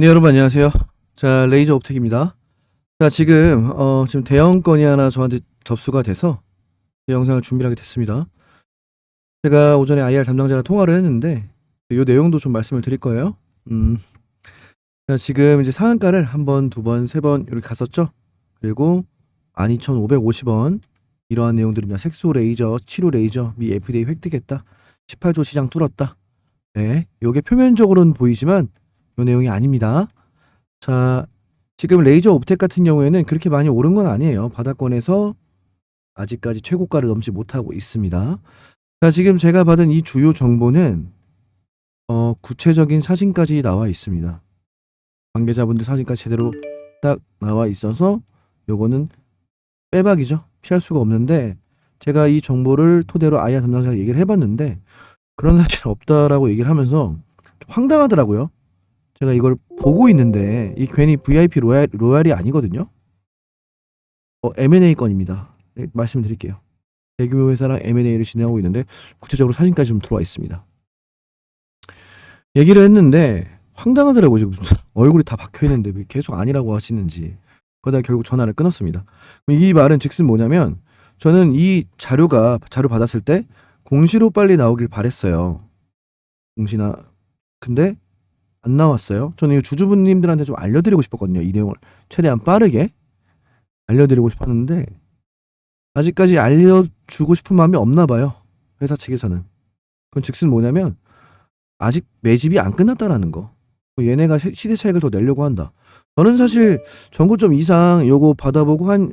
네, 여러분 안녕하세요. 자, 레이저 옵텍입니다. 자, 지금 어 지금 대형 건이 하나 저한테 접수가 돼서 이 영상을 준비하게 됐습니다. 제가 오전에 IR 담당자랑 통화를 했는데 이 내용도 좀 말씀을 드릴 거예요. 음. 자, 지금 이제 상한가를 한 번, 두 번, 세 번 이렇게 갔었죠. 그리고 12,550원 이러한 내용들입니다. 색소 레이저, 치료 레이저, 미 FDA 획득했다. 18조 시장 뚫었다. 네, 요게 표면적으로는 보이지만 요 내용이 아닙니다. 자, 지금 레이저 옵텍 같은 경우에는 그렇게 많이 오른 건 아니에요. 바닥권에서 아직까지 최고가를 넘지 못하고 있습니다. 자, 지금 제가 받은 이 주요 정보는 어, 구체적인 사진까지 나와 있습니다. 관계자분들 사진까지 제대로 딱 나와 있어서 요거는 빼박이죠. 피할 수가 없는데 제가 이 정보를 토대로 아이아 담당자가 얘기를 해봤는데 그런 사실 없다라고 얘기를 하면서 좀 황당하더라고요. 제가 이걸 보고 있는데 이 괜히 VIP 로얄, 로얄이 아니거든요. 어, M&A 건입니다. 네, 말씀드릴게요. 대규모 회사랑 M&A를 진행하고 있는데 구체적으로 사진까지 좀 들어와 있습니다. 얘기를 했는데 황당하더라고요. 지금 얼굴이 다 박혀 있는데 왜 계속 아니라고 하시는지. 그러다 결국 전화를 끊었습니다. 이 말은 즉슨 뭐냐면 저는 이 자료가 자료 받았을 때 공시로 빨리 나오길 바랬어요. 공시나 근데 안 나왔어요. 저는 이 주주분님들한테 좀 알려드리고 싶었거든요. 이 내용을 최대한 빠르게 알려드리고 싶었는데 아직까지 알려주고 싶은 마음이 없나 봐요. 회사 측에서는. 그건 즉슨 뭐냐면 아직 매집이 안 끝났다라는 거. 얘네가 시- 시대 차익을 더 내려고 한다. 저는 사실 전고점 이상 요거 받아보고 한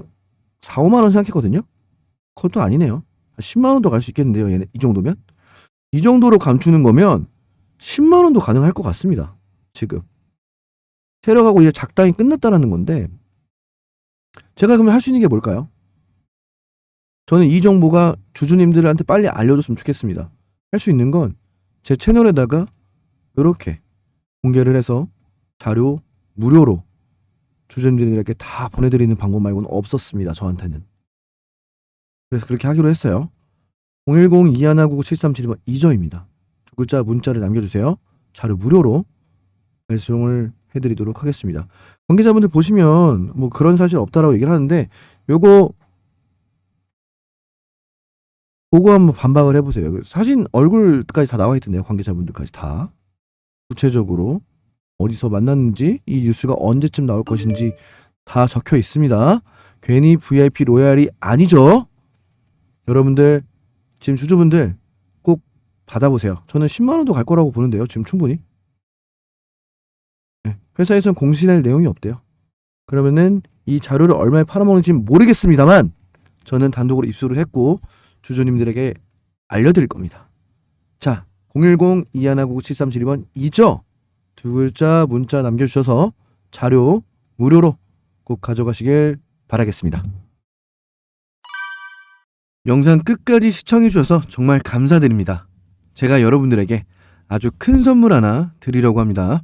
4, 5만 원 생각했거든요. 그것도 아니네요. 한 10만 원도 갈 수 있겠는데요. 얘네 이 정도면? 이 정도로 감추는 거면 10만 원도 가능할 것 같습니다. 지금. 세력하고 이제 작당이 끝났다라는 건데 제가 그러면 할 수 있는 게 뭘까요? 저는 이 정보가 주주님들한테 빨리 알려줬으면 좋겠습니다. 할 수 있는 건 제 채널에다가 이렇게 공개를 해서 자료 무료로 주주님들에게 다 보내드리는 방법 말고는 없었습니다. 저한테는. 그래서 그렇게 하기로 했어요. 010-2199-7372번 이저입니다. 두 글자 문자를 남겨주세요. 자료 무료로 발송을 해드리도록 하겠습니다. 관계자분들 보시면 뭐 그런 사실 없다라고 얘기를 하는데 요거 보고 한번 반박을 해보세요. 그 사진 얼굴까지 다 나와 있던데요. 관계자분들까지 다 구체적으로 어디서 만났는지 이 뉴스가 언제쯤 나올 것인지 다 적혀 있습니다. 괜히 VIP 로얄이 아니죠. 여러분들 지금 주주분들 꼭 받아보세요. 저는 10만 원도 갈 거라고 보는데요. 지금 충분히. 네, 회사에서는 공시낼 내용이 없대요. 그러면은 이 자료를 얼마에 팔아먹는지 모르겠습니다만 저는 단독으로 입수를 했고 주주님들에게 알려드릴 겁니다. 자, 010-2199-7372번 이죠? 두 글자 문자 남겨주셔서 자료 무료로 꼭 가져가시길 바라겠습니다. 영상 끝까지 시청해주셔서 정말 감사드립니다. 제가 여러분들에게 아주 큰 선물 하나 드리려고 합니다.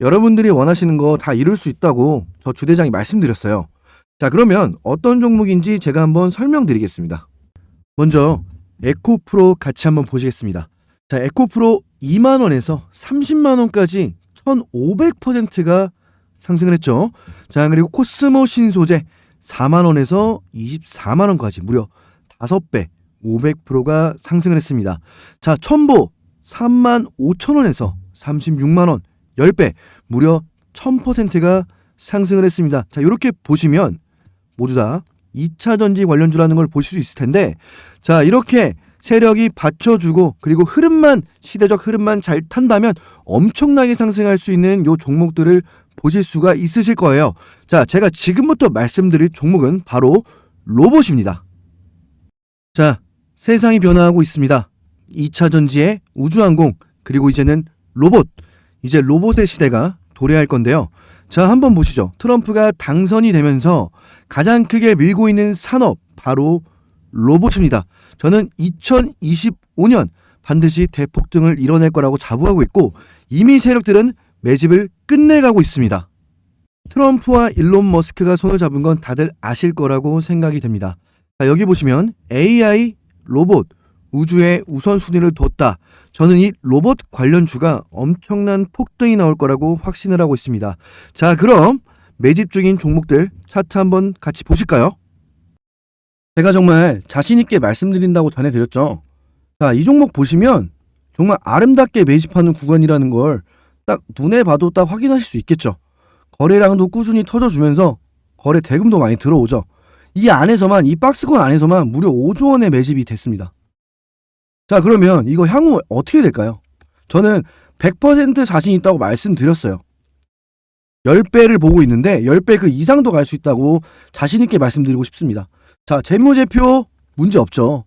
여러분들이 원하시는 거 다 이룰 수 있다고 저 주대장이 말씀드렸어요. 자, 그러면 어떤 종목인지 제가 한번 설명드리겠습니다. 먼저 에코프로 같이 한번 보시겠습니다. 자, 에코프로 2만 원에서 30만 원까지 1,500%가 상승을 했죠. 자, 그리고 코스모 신소재 4만 원에서 24만 원까지 무려 5배 500%가 상승을 했습니다. 자, 첨보 3만 5천 원에서 36만 원 10배 무려 1000%가 상승을 했습니다. 자, 이렇게 보시면 모두 다 2차 전지 관련주라는 걸 보실 수 있을 텐데 자, 이렇게 세력이 받쳐주고 그리고 흐름만 시대적 흐름만 잘 탄다면 엄청나게 상승할 수 있는 요 종목들을 보실 수가 있으실 거예요. 자, 제가 지금부터 말씀드릴 종목은 바로 로봇입니다. 자, 세상이 변화하고 있습니다. 2차 전지의 우주항공 그리고 이제는 로봇 이제 로봇의 시대가 도래할 건데요. 자, 한번 보시죠. 트럼프가 당선이 되면서 가장 크게 밀고 있는 산업 바로 로봇입니다. 저는 2025년 반드시 대폭등을 이뤄낼 거라고 자부하고 있고 이미 세력들은 매집을 끝내가고 있습니다. 트럼프와 일론 머스크가 손을 잡은 건 다들 아실 거라고 생각이 됩니다. 자, 여기 보시면 AI, 로봇, 우주에 우선순위를 뒀다. 저는 이 로봇 관련주가 엄청난 폭등이 나올 거라고 확신을 하고 있습니다. 자, 그럼 매집 중인 종목들 차트 한번 같이 보실까요? 제가 정말 자신있게 말씀드린다고 전해드렸죠. 자, 이 종목 보시면 정말 아름답게 매집하는 구간이라는 걸 딱 눈에 봐도 딱 확인하실 수 있겠죠. 거래량도 꾸준히 터져주면서 거래 대금도 많이 들어오죠. 이 안에서만, 이 박스권 안에서만 무려 5조 원의 매집이 됐습니다. 자, 그러면 이거 향후 어떻게 될까요? 저는 100% 자신 있다고 말씀드렸어요. 10배를 보고 있는데 10배 그 이상도 갈 수 있다고 자신 있게 말씀드리고 싶습니다. 자, 재무제표 문제 없죠.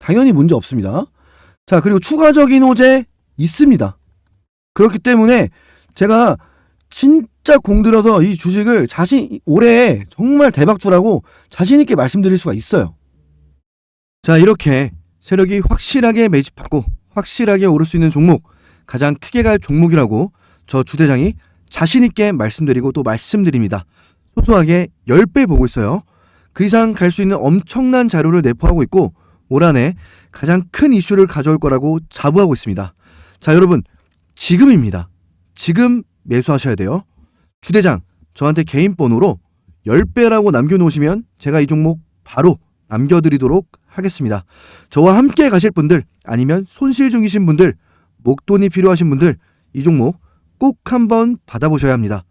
당연히 문제 없습니다. 자, 그리고 추가적인 호재 있습니다. 그렇기 때문에 제가 진짜 공들여서 이 주식을 자신 올해 정말 대박주라고 자신 있게 말씀드릴 수가 있어요. 자, 이렇게 세력이 확실하게 매집하고 확실하게 오를 수 있는 종목, 가장 크게 갈 종목이라고 저 주대장이 자신 있게 말씀드리고 또 말씀드립니다. 소소하게 10배 보고 있어요. 그 이상 갈 수 있는 엄청난 자료를 내포하고 있고 올 한해 가장 큰 이슈를 가져올 거라고 자부하고 있습니다. 자, 여러분 지금입니다. 지금 매수하셔야 돼요. 주대장 저한테 개인 번호로 10배라고 남겨놓으시면 제가 이 종목 바로 남겨드리도록 하겠습니다. 저와 함께 가실 분들 아니면 손실 중이신 분들 목돈이 필요하신 분들 이 종목 꼭 한번 받아보셔야 합니다.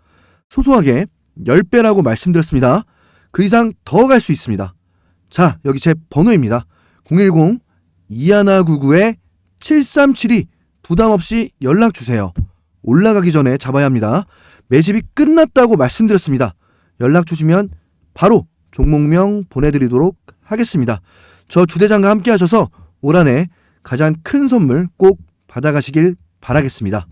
소소하게 10배라고 말씀드렸습니다. 그 이상 더 갈 수 있습니다. 자, 여기 제 번호입니다. 010-2199-7372 부담 없이 연락 주세요. 올라가기 전에 잡아야 합니다. 매집이 끝났다고 말씀드렸습니다. 연락 주시면 바로 종목명 보내드리도록 하겠습니다. 저 주대장과 함께 하셔서 올 한해 가장 큰 선물 꼭 받아가시길 바라겠습니다.